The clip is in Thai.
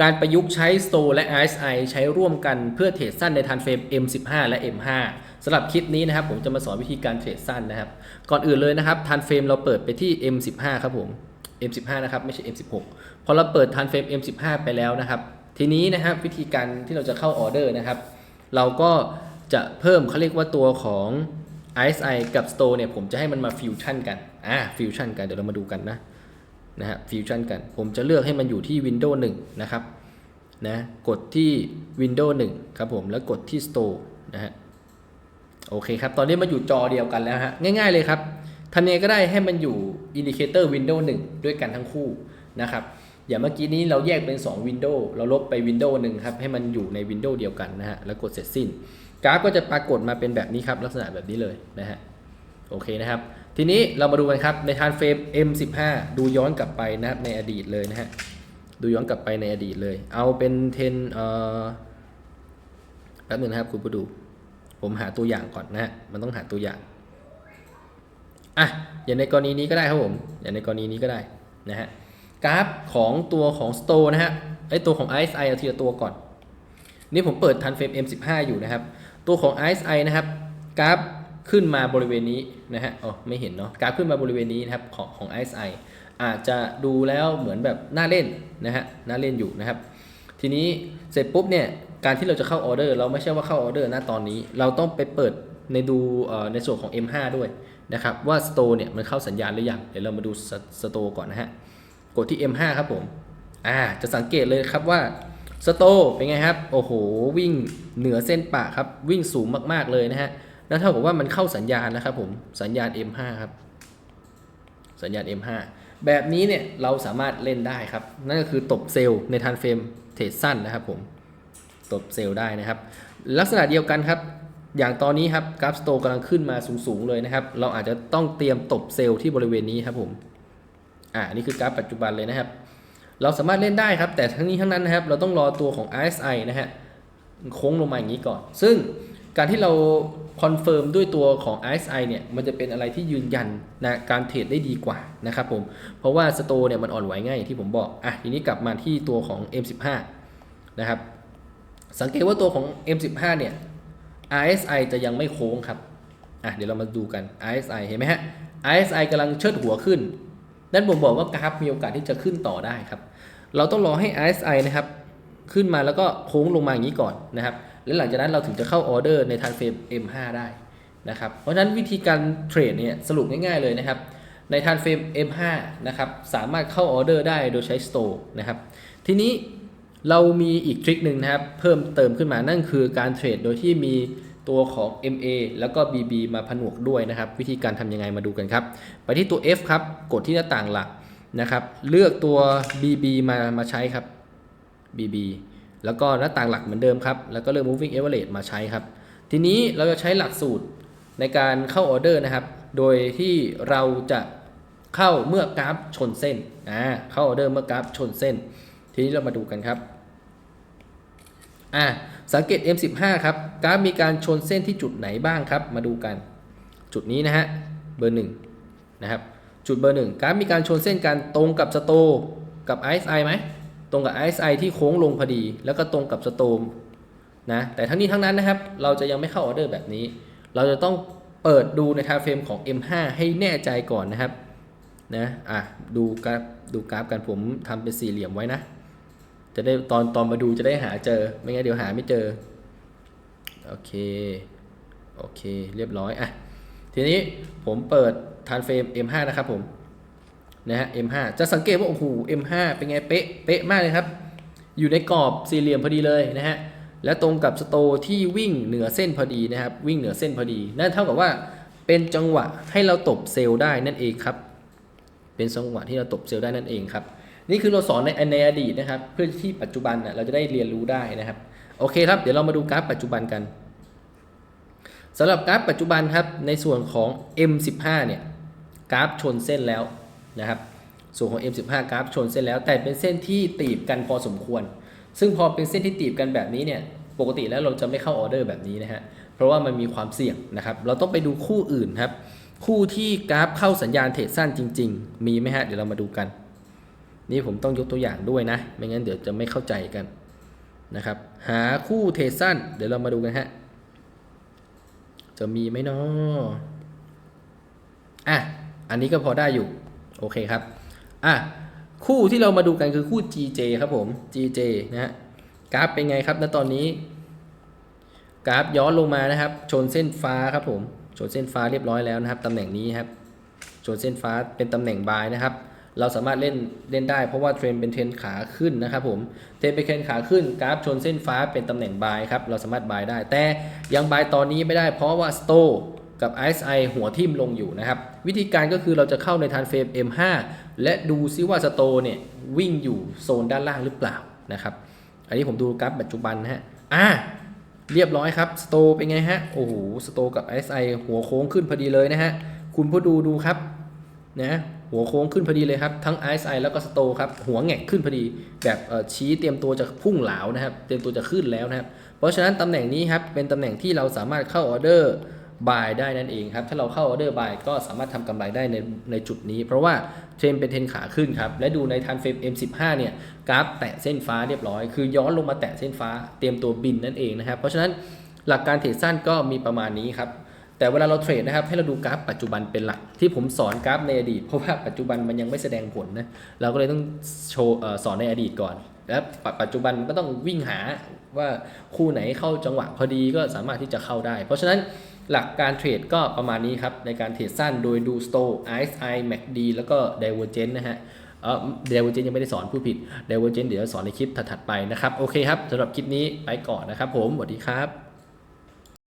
การประยุกต์ใช้ Store และ RSI ใช้ร่วมกันเพื่อเทรดสั้นในทันเฟรม M15 และ M5 สำหรับคลิปนี้นะครับผมจะมาสอนวิธีการเทรดสั้นนะครับ ก่อนอื่นเลยนะครับทันเฟรมเราเปิดไปที่ M15 ครับผม M15 นะครับไม่ใช่ M16 พอเราเปิดทันเฟรม M15 ไปแล้วนะครับ ทีนี้นะครับวิธีการที่เราจะเข้าออเดอร์นะครับ เราก็จะเพิ่มเขาเรียกว่าตัวของ RSI กับ Store เนี่ยผมจะให้มันมาฟิวชั่นกันอ่าฟิวชั่นกันเดี๋ยวเรามาดูกันนะ นะฮะฟิวชั่นกัน ผมจะเลือกให้มันอยู่ที่ Windows 1 นะครับนะกดที่ Windows 1 ครับผมแล้วกดที่ Store นะฮะโอเคครับ ตอนนี้มาอยู่จอเดียวกันแล้วฮะง่ายๆเลยครับทำยังไงก็ได้ให้มันอยู่ Indicator Windows 1ด้วยกันทั้งคู่นะครับอย่างเมื่อกี้นี้เราแยกเป็น 2 Windows เราลบไป Windows หนึ่งครับให้มันอยู่ใน Windows เดียวกันนะฮะแล้วกดเสร็จสิ้นกราฟก็จะปรากฏมาเป็นแบบนี้ครับลักษณะแบบนี้เลยนะฮะโอเคนะครับ ทีนี้เรามาดูกันครับในทานเฟรม M15 ดูย้อนกลับไปนะครับในอดีตเลยนะฮะดูย้อนกลับไปในอดีตเลย เอาเป็นเทนเอ่อแป๊บนึงนะครับคุณผู้ดู ผมหาตัวอย่างก่อนนะฮะมันต้องหาตัวอย่างอะอย่างในกรณีนี้ก็ได้ครับผมอย่างในกรณีนี้ก็ได้นะฮะกราฟของตัวของ Store นะฮะไอตัวของ RSI เอาทีละตัวก่อน นี่ผมเปิดทันเฟรม M15 อยู่นะครับ ตัวของ RSI นะครับกราฟ ขึ้นมาบริเวณนี้นะฮะ อ๋อ ไม่เห็นเนาะ กราฟขึ้นมาบริเวณนี้นะครับของของ RSI อาจจะดูแล้วเหมือนแบบน่าเล่นนะฮะ น่าเล่นอยู่นะครับ ทีนี้เสร็จปุ๊บเนี่ย การที่เราจะเข้าออเดอร์ เราไม่ใช่ว่าเข้าออเดอร์นะตอนนี้ เราต้องไปเปิดในดูในส่วนของ M5 ด้วยนะครับว่า Store เนี่ยมันเข้าสัญญาณหรือยัง เดี๋ยวเรามาดู Store ก่อนนะฮะ กดที่ M5 ครับผม อ่า จะสังเกตเลยครับว่าสโตเป็นไงครับ โอ้โห วิ่งเหนือเส้นปะครับ วิ่งสูงมากๆเลยนะฮะ นั่นเท่ากับว่ามันเข้าสัญญาณนะครับผมสัญญาณ M5 ครับสัญญาณ M5 แบบนี้เนี่ยเราสามารถเล่นได้ครับ นั่นก็คือตบเซลล์ในทันเฟรมเทรดสั้นนะครับผมตบเซลล์ได้นะครับ ลักษณะเดียวกันครับ อย่างตอนนี้ครับกราฟสโตกำลังขึ้นมาสูงๆเลยนะครับ เราอาจจะต้องเตรียมตบเซลล์ที่บริเวณนี้ครับผมอ่านี่คือกราฟปัจจุบันเลยนะครับ เราสามารถเล่นได้ครับ แต่ทั้งนี้ทั้งนั้นนะครับ เราต้องรอตัวของ RSI นะฮะโค้งลงมาอย่างนี้ก่อน ซึ่ง การที่เราคอนเฟิร์มด้วยตัวของ RSI เนี่ยมันจะเป็นอะไรที่ยืนยันนะการเทรดได้ดีกว่านะครับผม เพราะว่าสโตเนี่ยมันอ่อนไหวง่ายที่ผมบอก อะทีนี้กลับมาที่ตัวของ M15 นะครับ สังเกตว่าตัวของ M15 เนี่ย RSI จะยังไม่โค้งครับ อะเดี๋ยวเรามาดูกัน RSI เห็นไหมฮะ RSI กำลังเชิดหัวขึ้นนั่นผมบอกว่ากราฟมีโอกาสที่จะขึ้นต่อได้ครับ เราต้องรอให้ RSI นะครับ ขึ้นมาแล้วก็โค้งลงมาอย่างนี้ก่อนนะครับ แล้วหลังจากนั้นเราถึงจะเข้าออเดอร์ในทันเฟรม M5 ได้นะครับ เพราะฉะนั้นวิธีการเทรดเนี่ยสรุปง่ายๆเลยนะครับ ในทันเฟรม M5 นะครับสามารถเข้าออเดอร์ได้โดยใช้ Store นะครับ ทีนี้เรามีอีกทริคหนึ่งนะครับ เพิ่มเติมขึ้นมานั่นคือการเทรดโดยที่มีตัวของ MA แล้วก็ BB มาผนวกด้วยนะครับ วิธีการทำยังไงมาดูกันครับ ไปที่ตัว F ครับ กดที่หน้าต่างหลักนะครับ เลือกตัว BB มามาใช้ครับ BB แล้วก็หน้าต่างหลักเหมือนเดิมครับ แล้วก็เลือก moving average มาใช้ครับ ทีนี้เราจะใช้หลักสูตรในการเข้าออเดอร์นะครับ โดยที่เราจะเข้าเมื่อกราฟชนเส้นอ่าเข้าออเดอร์เมื่อกราฟชนเส้น ทีนี้เรามาดูกันครับอ่าสังเกต M15 ครับกราฟมีการชนเส้นที่จุดไหนบ้างครับ มาดูกัน จุดนี้นะฮะเบอร์หนึ่งนะครับ จุดเบอร์หนึ่งกราฟมีการชนเส้นกันตรงกับสโตกับ RSI ไหม ตรงกับ RSI ที่โค้งลงพอดี แล้วก็ตรงกับสโตมนะแต่ทั้งนี้ทั้งนั้นนะครับ เราจะยังไม่เข้าออเดอร์แบบนี้ เราจะต้องเปิดดูในทาเฟรมของ M5 ให้แน่ใจก่อนนะครับนะอะดูกราฟดูกราฟกันผมทำเป็นสี่เหลี่ยมไว้นะ จะได้ตอนตอนมาดูจะได้หาเจอ ไม่งั้นเดี๋ยวหาไม่เจอ โอเค โอเค เรียบร้อยอะทีนี้ผมเปิดทานเฟรม M5 นะครับผม นะฮะ M5 จะสังเกตว่าโอ้โห M5 เป็นไงเป๊ะเป๊ะมากเลยครับ อยู่ในกรอบสี่เหลี่ยมพอดีเลยนะฮะและตรงกับสโตที่วิ่งเหนือเส้นพอดีนะครับ วิ่งเหนือเส้นพอดี นั่นเท่ากับว่าเป็นจังหวะให้เราตบเซลล์ได้นั่นเองครับ เป็นจังหวะที่เราตบเซลล์ได้นั่นเองครับ นี่คือเราสอนในในอดีตนะครับ เพื่อที่ปัจจุบันน่ะเราจะได้เรียนรู้ได้นะครับ โอเคครับ เดี๋ยวเรามาดูกราฟปัจจุบันกันสำหรับกราฟปัจจุบันครับ ในส่วนของ M15 เนี่ย กราฟชนเส้นแล้ว นะครับส่วนของ M15 กราฟชนเส้นแล้ว แต่เป็นเส้นที่ตีบกันพอสมควร ซึ่งพอเป็นเส้นที่ตีบกันแบบนี้เนี่ยปกติแล้วเราจะไม่เข้าออเดอร์แบบนี้นะฮะเพราะว่ามันมีความเสี่ยงนะครับ เราต้องไปดูคู่อื่นครับ คู่ที่กราฟเข้าสัญญาณเทรดสั้นจริง ๆ มีไหมฮะเดี๋ยวเรามาดูกัน นี่ผมต้องยกตัวอย่างด้วยนะ ไม่งั้นเดี๋ยวจะไม่เข้าใจกันนะครับ หาคู่เทรดสั้น เดี๋ยวเรามาดูกันฮะจะมีไหมเนาะอะอันนี้ก็พอได้อยู่ โอเคครับ อะ คู่ที่เรามาดูกันคือคู่ GJ ครับผม GJ นะฮะกราฟเป็นไงครับณตอนนี้ กราฟย้อนลงมานะครับ ชนเส้นฟ้าครับผม ชนเส้นฟ้าเรียบร้อยแล้วนะครับตำแหน่งนี้ครับ ชนเส้นฟ้าเป็นตำแหน่งบายนะครับ เราสามารถเล่นเล่นได้เพราะว่าเทรนเป็นเทรนขาขึ้นนะครับผม เทรนเป็นเทรนขาขึ้น กราฟชนเส้นฟ้าเป็นตำแหน่งบายครับ เราสามารถบายได้ แต่ยังบายตอนนี้ไม่ได้เพราะว่าสโต กับ RSI หัวทิ่มลงอยู่นะครับ วิธีการก็คือเราจะเข้าในทานเฟรม M5 และดูซิว่าสโตเนี่ยวิ่งอยู่โซนด้านล่างหรือเปล่านะครับ อันนี้ผมดูกราฟปัจจุบันนะฮะ อ่า เรียบร้อยครับสโตเป็นไงฮะ โอ้โหสโตกับ SI หัวโค้งขึ้นพอดีเลยนะฮะ คุณผู้ดูดูครับนะหัวโค้งขึ้นพอดีเลยครับ ทั้ง RSI แล้วก็สโตครับ หัวแงกขึ้นพอดี แบบชี้เตรียมตัวจะพุ่งเหลานะครับ เตรียมตัวจะขึ้นแล้วนะครับ เพราะฉะนั้นตำแหน่งนี้ครับ เป็นตำแหน่งที่เราสามารถเข้าออเดอร์ บายได้นั่นเองครับ ถ้าเราเข้าออเดอร์บายก็สามารถทำกำไรได้ในในจุดนี้ เพราะว่าเทรนเป็นเทรนขาขึ้นครับ และดูในทันเฟรม M15 เนี่ยกราฟแตะเส้นฟ้าเรียบร้อย คือย้อนลงมาแตะเส้นฟ้าเตรียมตัวบินนั่นเองนะครับ เพราะฉะนั้นหลักการเทรดสั้นก็มีประมาณนี้ครับ แต่เวลาเราเทรดนะครับให้เราดูกราฟปัจจุบันเป็นหลัก ที่ผมสอนกราฟในอดีตเพราะว่าปัจจุบันมันยังไม่แสดงผลนะ เราก็เลยต้องโชว์สอนในอดีตก่อน แล้วปัจจุบันก็ต้องวิ่งหาว่าคู่ไหนเข้าจังหวะพอดีก็สามารถที่จะเข้าได้ เพราะฉะนั้น หลักการเทรดก็ประมาณนี้ครับ ในการเทรดสั้นโดยดู Stow RSI MACD แล้วก็ Divergence นะฮะเออ Divergence ยังไม่ได้สอนผู้ผิด Divergence เดี๋ยวจะสอนในคลิปถัดๆไปนะครับ โอเคครับสำหรับคลิปนี้ไปก่อนนะครับผมสวัสดีครับ